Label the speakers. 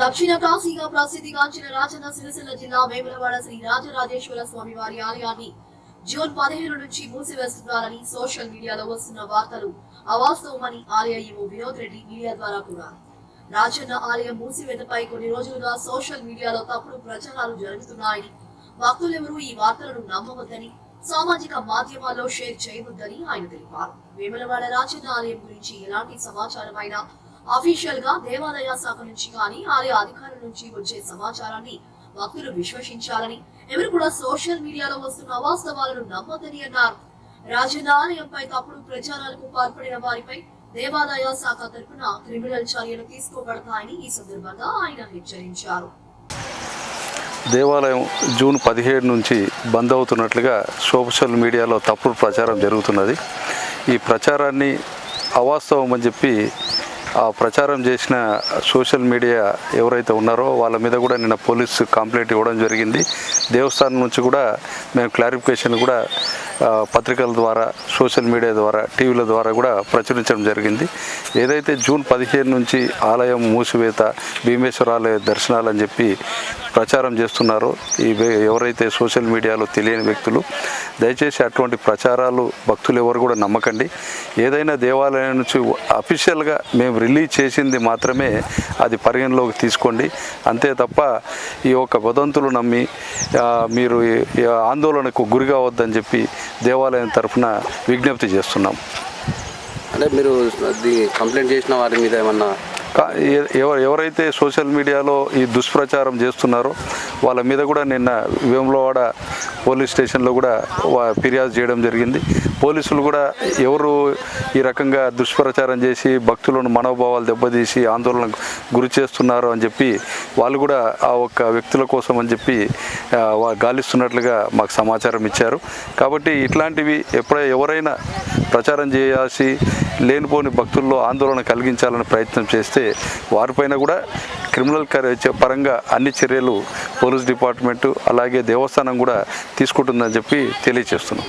Speaker 1: దక్షిణ కాశీగా ప్రసిద్ధిగాంచిన రాజన్న సిరిసిల్ల జిల్లా వేములవాడ శ్రీ రాజరాజేశ్వర స్వామి వారి ఆలయాన్ని జూన్ పదిహేను నుంచి మూసివేస్తున్నారని సోషల్ మీడియాలో వస్తున్న వార్తలు అవాస్తవమని ఆలయ ఈవో వినోద్ రెడ్డి మీడియా ద్వారా కూడా. రాజన్న ఆలయం మూసివేతపై కొన్ని రోజులుగా సోషల్ మీడియాలో తప్పుడు ప్రచారాలు జరుగుతున్నాయని భక్తులెవరూ ఈ వార్తలను నమ్మవద్దని సామాజిక మాధ్యమాల్లో షేర్ చేయవద్దని ఆయన తెలిపారు. వేములవాడ రాజన్న ఆలయం గురించి ఎలాంటి సమాచారమైనా అఫీషియల్గా దేవాలయ శాఖ నుంచి కానీ ఆలయ అధికారుల నుంచి వచ్చే సమాచారాన్ని భక్తులు విశ్వసించాలని. ఎవరు కూడా సోషల్ మీడియాలో వస్తున్న అవాస్తవాలను నమ్మొద్దని అన్నారు. రాజన్న ఆలయంపై తప్పుడు ప్రచారాలకు పాల్పడిన వారిపై దేవాదాయ శాఖ తరపున క్రిమినల్ చర్యలు తీసుకోబడతాయని ఈ సందర్భంగా ఆయన హెచ్చరించారు.
Speaker 2: దేవాలయం జూన్ పదిహేడు నుంచి బంద్ అవుతున్నట్లుగా సోషల్ మీడియాలో తప్పుడు ప్రచారం జరుగుతున్నది. ఈ ప్రచారాన్ని అవాస్తవం అని చెప్పి ప్రచారం చేసిన సోషల్ మీడియా ఎవరైతే ఉన్నారో వాళ్ళ మీద కూడా నిన్న పోలీస్ కంప్లైంట్ ఇవ్వడం జరిగింది. దేవస్థానం నుంచి కూడా మేము క్లారిఫికేషన్ కూడా పత్రికల ద్వారా సోషల్ మీడియా ద్వారా టీవీల ద్వారా కూడా ప్రచురించడం జరిగింది. ఏదైతే జూన్ పదిహేను నుంచి ఆలయం మూసివేత భీమేశ్వర ఆలయ దర్శనాలు అని చెప్పి ప్రచారం చేస్తున్నారో. ఈ ఎవరైతే సోషల్ మీడియాలో తెలియని వ్యక్తులు దయచేసి అటువంటి ప్రచారాలు భక్తులు ఎవరు కూడా నమ్మకండి. ఏదైనా దేవాలయం నుంచి అఫీషియల్గా మేము రిలీజ్ చేసింది మాత్రమే అది పరిగణలోకి తీసుకోండి. అంతే తప్ప ఈ యొక్క వదంతులు నమ్మి మీరు ఆందోళనకు గురి కావద్దని చెప్పి దేవాలయం తరఫున విజ్ఞప్తి చేస్తున్నాం.
Speaker 3: అంటే మీరు అది కంప్లైంట్ చేసిన వారి మీద ఏమన్నా
Speaker 2: ఎవరైతే సోషల్ మీడియాలో ఈ దుష్ప్రచారం చేస్తున్నారో వాళ్ళ మీద కూడా నిన్న వేములవాడ పోలీస్ స్టేషన్లో కూడా వా- ఫిర్యాదు చేయడం జరిగింది. పోలీసులు కూడా ఎవరు ఈ రకంగా దుష్ప్రచారం చేసి భక్తులను మనోభావాలు దెబ్బతీసి ఆందోళనకు గురి చేస్తున్నారు అని చెప్పి వాళ్ళు కూడా ఆ ఒక్క వ్యక్తుల కోసం అని చెప్పి గాలిస్తున్నట్లుగా మాకు సమాచారం ఇచ్చారు. కాబట్టి ఇట్లాంటివి ఎప్పుడై ఎవరైనా ప్రచారం చేయాల్సి లేనిపోని భక్తుల్లో ఆందోళన కలిగించాలని ప్రయత్నం చేస్తే వారిపైన కూడా క్రిమినల్ పరంగా అన్ని చర్యలు పోలీస్ డిపార్ట్మెంటు అలాగే దేవస్థానం కూడా తీసుకుంటుందని చెప్పి తెలియజేస్తున్నాం